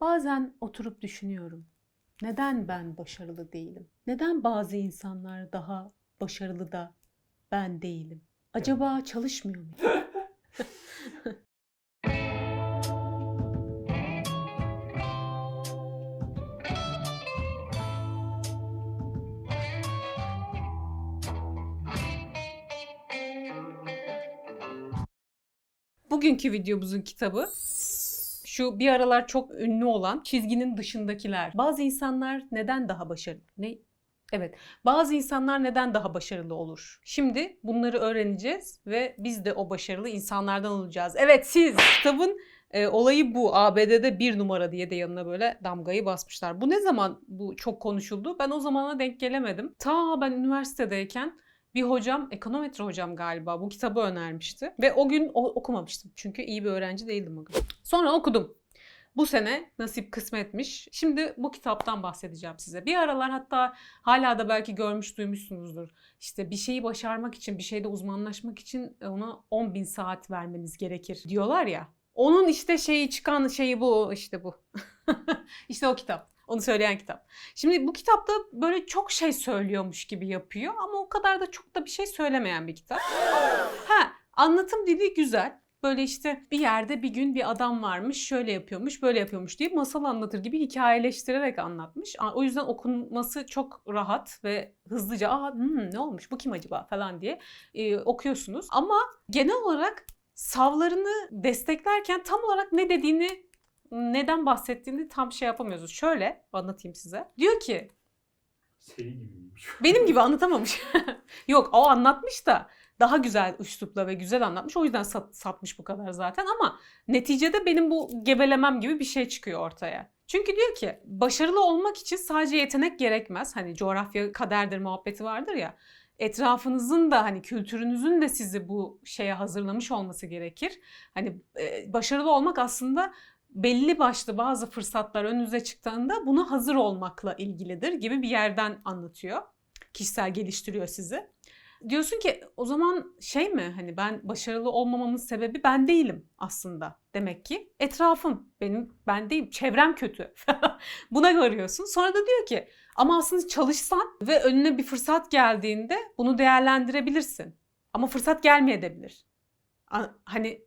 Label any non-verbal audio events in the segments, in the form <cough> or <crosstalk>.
Bazen oturup düşünüyorum. Neden ben başarılı değilim? Neden bazı insanlar daha başarılı da ben değilim? Acaba çalışmıyor mu? Bugünkü videomuzun kitabı şu bir aralar çok ünlü olan çizginin dışındakiler. Bazı insanlar neden daha başarılı? Ne? Evet. Bazı insanlar neden daha başarılı olur? Şimdi bunları öğreneceğiz ve biz de o başarılı insanlardan olacağız. Evet siz kitabın e, olayı bu. ABD'de bir numara diye de yanına böyle damgayı basmışlar. Bu ne zaman bu çok konuşuldu? Ben o zamana denk gelemedim. Ta ben üniversitedeyken bir hocam, ekonometre hocam galiba bu kitabı önermişti. Ve o gün o- okumamıştım. Çünkü iyi bir öğrenci değildim o gün. Sonra okudum. Bu sene nasip kısmetmiş. Şimdi bu kitaptan bahsedeceğim size. Bir aralar hatta hala da belki görmüş duymuşsunuzdur. İşte bir şeyi başarmak için, bir şeyde uzmanlaşmak için ona 10 bin saat vermeniz gerekir diyorlar ya. Onun işte şeyi çıkan şeyi bu işte bu. <laughs> işte o kitap. Onu söyleyen kitap. Şimdi bu kitapta böyle çok şey söylüyormuş gibi yapıyor ama o kadar da çok da bir şey söylemeyen bir kitap. Ha, anlatım dili güzel. Böyle işte bir yerde bir gün bir adam varmış, şöyle yapıyormuş, böyle yapıyormuş diye masal anlatır gibi hikayeleştirerek anlatmış. O yüzden okunması çok rahat ve hızlıca aa hmm, ne olmuş bu kim acaba falan diye e, okuyorsunuz. Ama genel olarak savlarını desteklerken tam olarak ne dediğini neden bahsettiğini tam şey yapamıyoruz. Şöyle anlatayım size. Diyor ki Seri gibiymiş. benim gibi anlatamamış. <laughs> Yok o anlatmış da daha güzel üslupla ve güzel anlatmış. O yüzden sat- satmış bu kadar zaten ama neticede benim bu gevelemem gibi bir şey çıkıyor ortaya. Çünkü diyor ki başarılı olmak için sadece yetenek gerekmez. Hani coğrafya kaderdir muhabbeti vardır ya. Etrafınızın da hani kültürünüzün de sizi bu şeye hazırlamış olması gerekir. Hani e, başarılı olmak aslında belli başlı bazı fırsatlar önünüze çıktığında buna hazır olmakla ilgilidir gibi bir yerden anlatıyor. Kişisel geliştiriyor sizi. Diyorsun ki o zaman şey mi hani ben başarılı olmamamın sebebi ben değilim aslında. Demek ki etrafım benim ben değilim çevrem kötü. <laughs> Buna varıyorsun. Sonra da diyor ki ama aslında çalışsan ve önüne bir fırsat geldiğinde bunu değerlendirebilirsin. Ama fırsat gelmeyebilir. Hani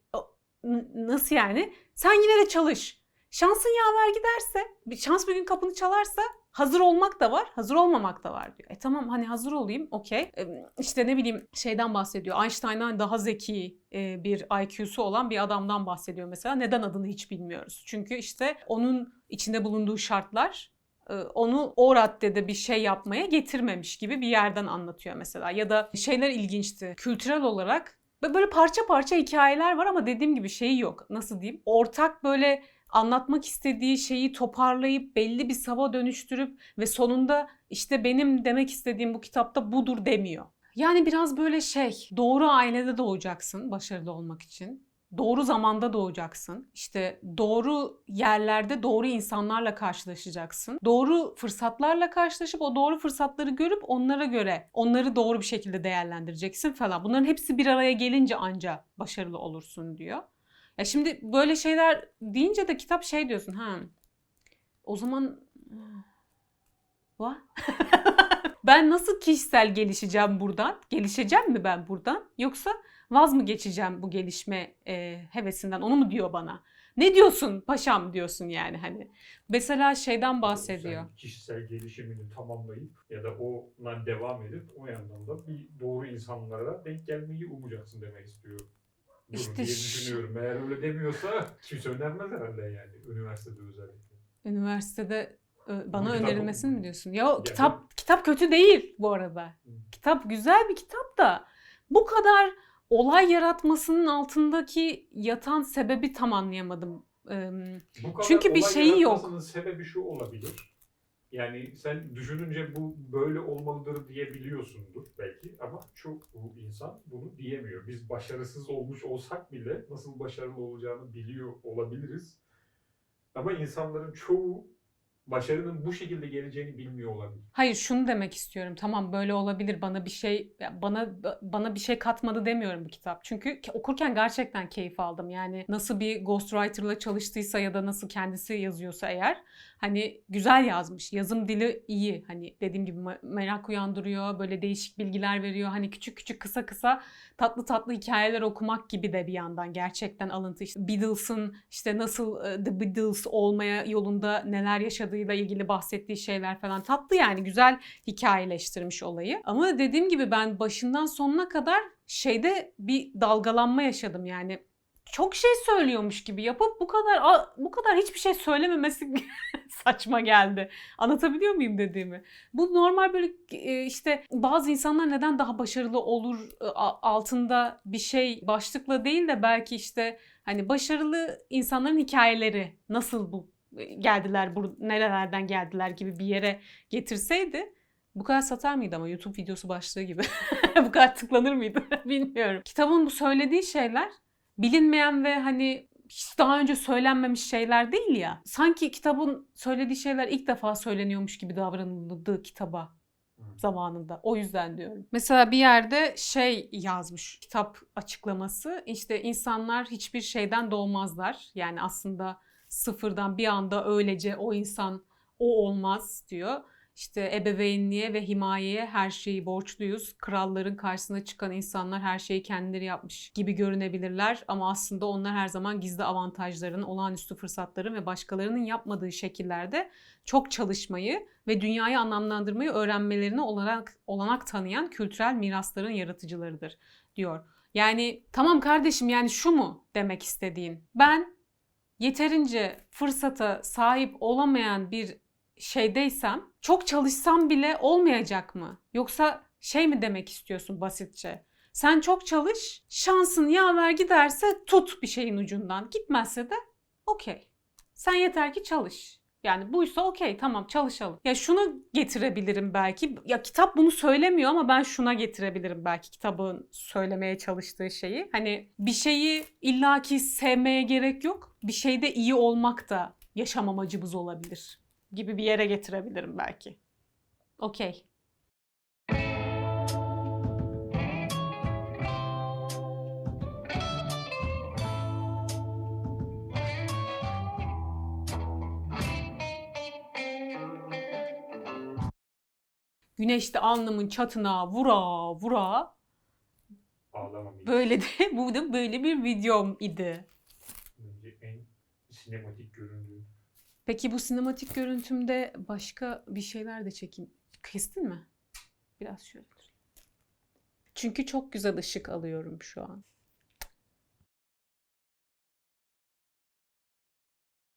nasıl yani? Sen yine de çalış. Şansın yaver giderse, bir şans bir gün kapını çalarsa hazır olmak da var, hazır olmamak da var diyor. E tamam hani hazır olayım, okey. E, İşte ne bileyim şeyden bahsediyor. Einstein'dan daha zeki e, bir IQ'su olan bir adamdan bahsediyor mesela. Neden adını hiç bilmiyoruz. Çünkü işte onun içinde bulunduğu şartlar e, onu o raddede bir şey yapmaya getirmemiş gibi bir yerden anlatıyor mesela. Ya da şeyler ilginçti. Kültürel olarak böyle parça parça hikayeler var ama dediğim gibi şeyi yok. Nasıl diyeyim? Ortak böyle anlatmak istediği şeyi toparlayıp belli bir sava dönüştürüp ve sonunda işte benim demek istediğim bu kitapta budur demiyor. Yani biraz böyle şey, doğru ailede doğacaksın başarılı olmak için. Doğru zamanda doğacaksın. İşte doğru yerlerde doğru insanlarla karşılaşacaksın. Doğru fırsatlarla karşılaşıp o doğru fırsatları görüp onlara göre onları doğru bir şekilde değerlendireceksin falan. Bunların hepsi bir araya gelince anca başarılı olursun diyor. Ya şimdi böyle şeyler deyince de kitap şey diyorsun ha. O zaman va <laughs> ben nasıl kişisel gelişeceğim buradan? Gelişeceğim mi ben buradan? Yoksa vaz mı geçeceğim bu gelişme e, hevesinden? Onu mu diyor bana? Ne diyorsun paşam diyorsun yani hani. Mesela şeyden bahsediyor. Sen kişisel gelişimini tamamlayıp ya da ona devam edip o yandan da bir doğru insanlara denk gelmeyi umacaksın demek istiyor. İşte diye düşünüyorum. Eğer öyle demiyorsa <laughs> kimse önermez herhalde yani üniversitede özellikle. Üniversitede bana Bu kitap önerilmesini mi diyorsun? Ya o Yani- kitap kitap kötü değil bu arada. Hı. Kitap güzel bir kitap da bu kadar olay yaratmasının altındaki yatan sebebi tam anlayamadım. Eee, Bu kadar Çünkü bir şeyi yok. sebebi şu olabilir. Yani sen düşününce bu böyle olmalıdır diyebiliyorsundur belki ama çok insan bunu diyemiyor. Biz başarısız olmuş olsak bile nasıl başarılı olacağını biliyor olabiliriz. Ama insanların çoğu başarının bu şekilde geleceğini bilmiyor olabilir. Hayır şunu demek istiyorum. Tamam böyle olabilir. Bana bir şey bana bana bir şey katmadı demiyorum bu kitap. Çünkü ke- okurken gerçekten keyif aldım. Yani nasıl bir ghostwriter'la çalıştıysa ya da nasıl kendisi yazıyorsa eğer hani güzel yazmış. Yazım dili iyi. Hani dediğim gibi me- merak uyandırıyor. Böyle değişik bilgiler veriyor. Hani küçük küçük kısa kısa tatlı tatlı hikayeler okumak gibi de bir yandan gerçekten alıntı. İşte Beatles'ın işte nasıl e, The Beatles olmaya yolunda neler yaşadığıyla ilgili bahsettiği şeyler falan tatlı yani güzel hikayeleştirmiş olayı. Ama dediğim gibi ben başından sonuna kadar şeyde bir dalgalanma yaşadım yani. Çok şey söylüyormuş gibi yapıp bu kadar bu kadar hiçbir şey söylememesi <laughs> saçma geldi. Anlatabiliyor muyum dediğimi? Bu normal böyle e, işte bazı insanlar neden daha başarılı olur e, altında bir şey başlıkla değil de belki işte hani başarılı insanların hikayeleri nasıl bu geldiler bu nerelerden geldiler gibi bir yere getirseydi bu kadar satar mıydı ama YouTube videosu başlığı gibi <laughs> bu kadar tıklanır mıydı <laughs> bilmiyorum. Kitabın bu söylediği şeyler bilinmeyen ve hani hiç daha önce söylenmemiş şeyler değil ya. Sanki kitabın söylediği şeyler ilk defa söyleniyormuş gibi davranıldı kitaba zamanında. O yüzden diyorum. Mesela bir yerde şey yazmış kitap açıklaması. İşte insanlar hiçbir şeyden doğmazlar. Yani aslında sıfırdan bir anda öylece o insan o olmaz diyor. İşte ebeveynliğe ve himayeye her şeyi borçluyuz. Kralların karşısına çıkan insanlar her şeyi kendileri yapmış gibi görünebilirler ama aslında onlar her zaman gizli avantajların, olağanüstü fırsatların ve başkalarının yapmadığı şekillerde çok çalışmayı ve dünyayı anlamlandırmayı öğrenmelerine olanak, olanak tanıyan kültürel mirasların yaratıcılarıdır diyor. Yani tamam kardeşim yani şu mu demek istediğin? Ben yeterince fırsata sahip olamayan bir şeydeysem çok çalışsam bile olmayacak mı? Yoksa şey mi demek istiyorsun basitçe? Sen çok çalış, şansın yaver giderse tut bir şeyin ucundan. Gitmezse de okey. Sen yeter ki çalış. Yani buysa okey tamam çalışalım. Ya şunu getirebilirim belki. Ya kitap bunu söylemiyor ama ben şuna getirebilirim belki kitabın söylemeye çalıştığı şeyi. Hani bir şeyi illaki sevmeye gerek yok. Bir şeyde iyi olmak da yaşam amacımız olabilir gibi bir yere getirebilirim belki. Okey. Güneş de alnımın çatına vura vura Ağlamam böyle de <laughs> bu da böyle bir videom idi. Sinematik göründüğü. Peki bu sinematik görüntümde başka bir şeyler de çekeyim. Kestin mi? Biraz şöyle. Çünkü çok güzel ışık alıyorum şu an.